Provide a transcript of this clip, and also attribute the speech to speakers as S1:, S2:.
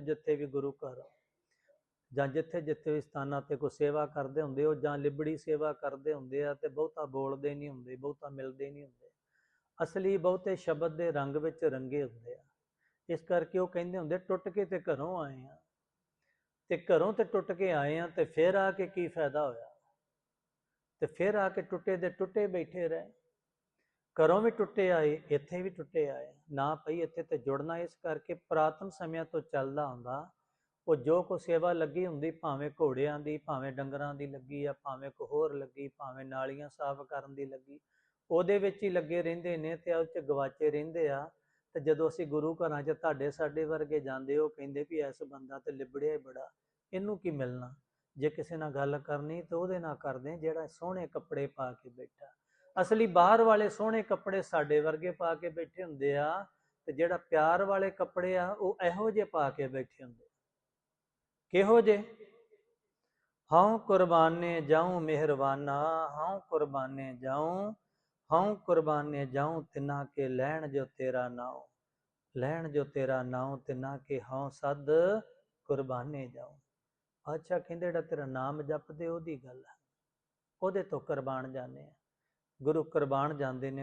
S1: ਜਿੱਥੇ ਜਿੱਥੇ ਵੀ ਗੁਰੂ ਘਰ ਜਾਂ ਜਿੱਥੇ ਜਿੱਥੇ ਵੀ ਸਥਾਨਾਂ ਤੇ ਕੋਈ ਸੇਵਾ ਕਰਦੇ ਹੁੰਦੇ ਹੋ ਜਾਂ ਲਿਬੜੀ ਸੇਵਾ ਕਰਦੇ ਹੁੰਦੇ ਆ ਤੇ ਬਹੁਤਾ ਬੋਲਦੇ ਨਹੀਂ ਹੁੰਦੇ, ਬਹੁਤਾ ਮਿਲਦੇ ਨਹੀਂ ਹੁੰਦੇ। ਅਸਲੀ ਬਹੁਤੇ ਸ਼ਬਦ ਦੇ ਰੰਗ ਵਿੱਚ ਰੰਗੇ ਹੁੰਦੇ ਆ। ਇਸ ਕਰਕੇ ਉਹ ਕਹਿੰਦੇ ਹੁੰਦੇ, ਟੁੱਟ ਕੇ ਤੇ ਘਰੋਂ ਆਏ ਆ। ਤੇ ਘਰੋਂ ਤੇ ਟੁੱਟ ਕੇ ਆਏ ਆ ਤੇ ਫਿਰ ਆ ਕੇ ਕੀ ਫਾਇਦਾ ਹੋਇਆ? ਤੇ ਫਿਰ ਆ ਕੇ ਟੁੱਟੇ ਦੇ ਟੁੱਟੇ ਬੈਠੇ ਰਹੇ। ਘਰੋਂ ਵੀ ਟੁੱਟੇ ਆਏ, ਇੱਥੇ ਵੀ ਟੁੱਟੇ ਆਏ। ਨਾ ਪਈ ਇੱਥੇ ਤੇ ਜੁੜਨਾ, ਇਸ ਕਰਕੇ ਪ੍ਰਾਤਨ ਸਮਿਆਂ ਤੋਂ ਚੱਲਦਾ ਹੁੰਦਾ ਉਹ ਜੋ ਕੋ ਸੇਵਾ ਲੱਗੀ ਹੁੰਦੀ, ਭਾਵੇਂ ਘੋੜਿਆਂ ਦੀ, ਭਾਵੇਂ ਡੰਗਰਾਂ ਦੀ ਲੱਗੀ ਆ, ਭਾਵੇਂ ਕੋ ਹੋਰ ਲੱਗੀ, ਭਾਵੇਂ ਨਾਲੀਆਂ ਸਾਫ਼ ਕਰਨ ਦੀ ਲੱਗੀ, ਉਹਦੇ ਵਿੱਚ ਹੀ ਲੱਗੇ ਰਹਿੰਦੇ ਨੇ ਤੇ ਉਹ ਚ ਗਵਾਚੇ ਰਹਿੰਦੇ ਆ। ਤੇ ਜਦੋਂ ਅਸੀਂ ਗੁਰੂ ਘਰਾਂ 'ਚ ਤੁਹਾਡੇ ਸਾਡੇ ਵਰਗੇ ਜਾਂਦੇ, ਉਹ ਕਹਿੰਦੇ ਵੀ ਐਸ ਬੰਦਾ ਤੇ ਲਿਬੜਿਆ ਹੀ ਬੜਾ। ਇਹਨੂੰ ਕੀ ਮਿਲਣਾ? ਜੇ ਕਿਸੇ ਨਾਲ ਗੱਲ ਕਰਨੀ, ਤਾਂ ਉਹਦੇ ਨਾਲ ਕਰਦੇ ਜਿਹੜਾ ਸੋਹਣੇ ਕੱਪੜੇ ਪਾ ਕੇ ਬੈਠਾ। ਅਸਲੀ ਬਾਹਰ ਵਾਲੇ ਸੋਹਣੇ ਕੱਪੜੇ ਸਾਡੇ ਵਰਗੇ ਪਾ ਕੇ ਬੈਠੇ ਹੁੰਦੇ ਆ ਤੇ ਜਿਹੜਾ ਪਿਆਰ ਵਾਲੇ ਕੱਪੜੇ ਆ, ਉਹ ਇਹੋ ਜਿਹੇ ਪਾ ਕੇ ਬੈਠੇ ਹੁੰਦੇ ਕਿਹੋ ਜੇ ਹਉ ਕੁਰਬਾਨੇ ਜਾਉ ਮਿਹਰਬਾਨਾ, ਹਉ ਕੁਰਬਾਨੇ ਜਾਉ, ਹਉ ਕੁਰਬਾਨੇ ਜਾਉ ਤਿਨਾ ਕੇ ਲੈਣ ਜੋ ਤੇਰਾ ਨਾਉ। ਲੈਣ ਜੋ ਤੇਰਾ ਨਾਉ ਤਿਨਾ ਕੇ ਹਉ ਸਦ ਕੁਰਬਾਨੇ ਜਾਉ। ਅੱਛਾ ਕਹਿੰਦੇ ਜਿਹੜਾ ਤੇਰਾ ਨਾਮ ਜਪਦੇ ਉਹਦੀ ਗੱਲ ਆ। ਉਹਦੇ ਤੋਂ ਕੁਰਬਾਨ ਜਾਂਦੇ ਆ। ਗੁਰੂ ਕੁਰਬਾਨ ਜਾਂਦੇ ਨੇ